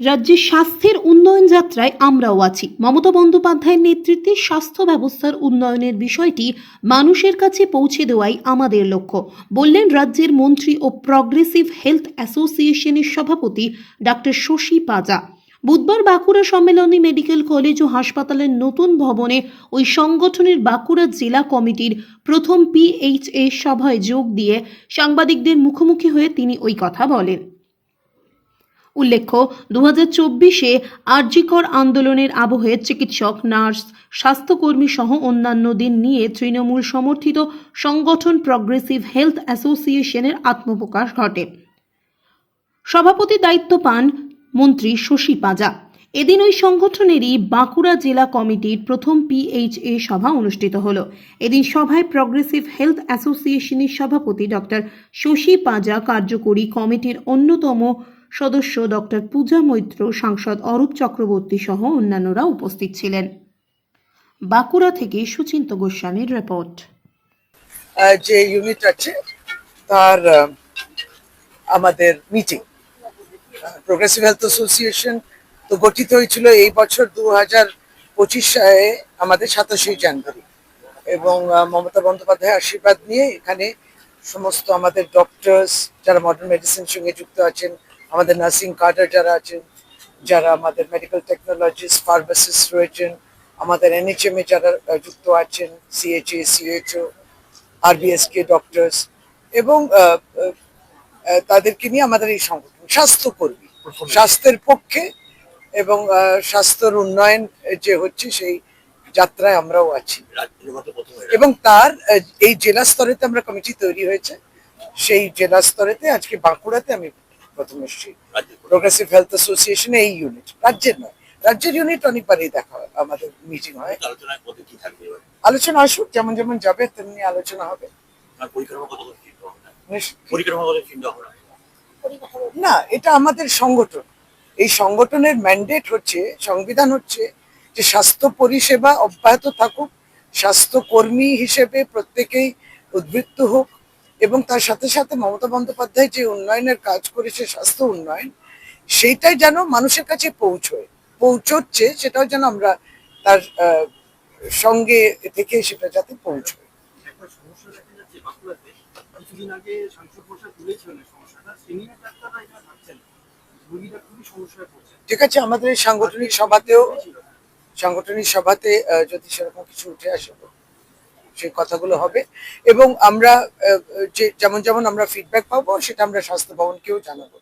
রাজ্যের স্বাস্থ্যের উন্নয়ন যাত্রায় আমরাও আছি। মমতা বন্দ্যোপাধ্যায়ের নেতৃত্বে স্বাস্থ্য ব্যবস্থার উন্নয়নের বিষয়টি মানুষের কাছে পৌঁছে দেওয়াই আমাদের লক্ষ্য, বললেন রাজ্যের মন্ত্রী ও প্রগ্রেসিভ হেলথ অ্যাসোসিয়েশনের সভাপতি ডাক্তার শশী পাজা। বুধবার বাঁকুড়া সম্মেলনী মেডিকেল কলেজ ও হাসপাতালের নতুন ভবনে ওই সংগঠনের বাঁকুড়া জেলা কমিটির প্রথম পিএইচএ সভায় যোগ দিয়ে সাংবাদিকদের মুখোমুখি হয়ে তিনি ওই কথা বলেন। উল্লেখ্য দু হাজার চব্বিশে আরজিকর আন্দোলনের আবহে চিকিৎসক, নার্স, স্বাস্থ্যকর্মী সহ অন্যান্য দিন নিয়ে তৃণমূল সমর্থিত সংগঠন প্রগ্রেসিভ হেলথ অ্যাসোসিয়েশনের আত্মপ্রকাশ ঘটে। সভাপতি দায়িত্ব পান মন্ত্রী শশী পাজা। এদিন ওই সংগঠনেরই বাঁকুড়া জেলা কমিটির প্রথম পিএইচএ সভা অনুষ্ঠিত হল। এদিন সভায় প্রগ্রেসিভ হেলথ অ্যাসোসিয়েশনের সভাপতি ডক্টর শশী পাজা কার্যকরী কমিটির অন্যতম সদস্য ডক্টর পূজা মৈত্র, সাংসদ অরূপ চক্রবর্তী সহ অন্যান্যরা উপস্থিত ছিলেন। বাঁকুড়া থেকে সুচিন্ত গোস্বামীর রিপোর্ট। যে ইউনিট আছে, তার আমাদের মিটিং প্রোগ্রেসিভ হেলথ অ্যাসোসিয়েশন তো গঠিত হয়েছিল এই বছর দু হাজার পঁচিশ সালে আমাদের সাতাশে জানুয়ারি। এবং মমতা বন্দ্যোপাধ্যায়ের আশীর্বাদ নিয়ে এখানে সমস্ত আমাদের ডক্টরস যারা মডার্ন মেডিসিন সঙ্গে যুক্ত আছেন আমাদের নার্সিং কার্ডার যারা আছেন যারা আমাদের মেডিকেল টেকনোলজিস্ট ফার্মাসিস্ট রয়েছেন আমাদের এনএচএম এ যারা যুক্ত আছেন সিএচএ সিএচও আরবিএসকে ডক্টরস এবং তাদেরকে নিয়ে আমাদের এই সংগঠন স্বাস্থ্যকর্মী স্বাস্থ্যের পক্ষে এবং স্বাস্থ্যর উন্নয়ন যে হচ্ছে সেই যাত্রায় আমরাও আছি। এবং তার এই জেলা স্তরেতে আমরা কমিটি তৈরি হয়েছে। সেই জেলা স্তরেতে আজকে বাঁকুড়াতে আমি প্রথম এসেছি। প্রোগ্রেসিভ হেলথ অ্যাসোসিয়েশনে এই ইউনিট রাজ্যের নয়। রাজ্যের ইউনিট অনেকবারই দেখা হয় আমাদের মিটিং হয়? আলোচনা আসুক যেমন যেমন যাবে তেমনি আলোচনা হবে? না এটা আমাদের সংগঠন। এই সংগঠনের ম্যান্ডেট হচ্ছে সংবিধান হচ্ছে যে স্বাস্থ্য পরিষেবা অব্যাহত থাকুক স্বাস্থ্যকর্মী হিসেবে প্রত্যেকেই উদ্বৃত্ত হোক এবং তার সাথে সাথে মমতা বন্দ্যোপাধ্যায় যে উন্নয়নের কাজ করেছে স্বাস্থ্য উন্নয়ন সেইটাই যেন মানুষের কাছে পৌঁছয় পৌঁছচ্ছে সেটাও যেন আমরা তার সঙ্গে থেকে সেটা যাতে পৌঁছয়। একটা সমস্যা দেখা যাচ্ছে বাঁকুড়াতে। কিছুদিন আগে সাংসদ মশাই তুলেছিলেন সমস্যাটা। সিনিয়র ডাক্তাররা এখানে থাকছেন রোগীরা খুবই সমস্যায় পড়ছে। ঠিক আছে আমাদের সাংগঠনিক সভাতেও সাংগঠনিক সভাতে যদি সেরকম কিছু উঠে আসে সেই কথাগুলো হবে এবং আমরা যে যেমন যেমন আমরা ফিডব্যাক পাবো, সেটা আমরা স্বাস্থ্য ভবনকেও জানাব.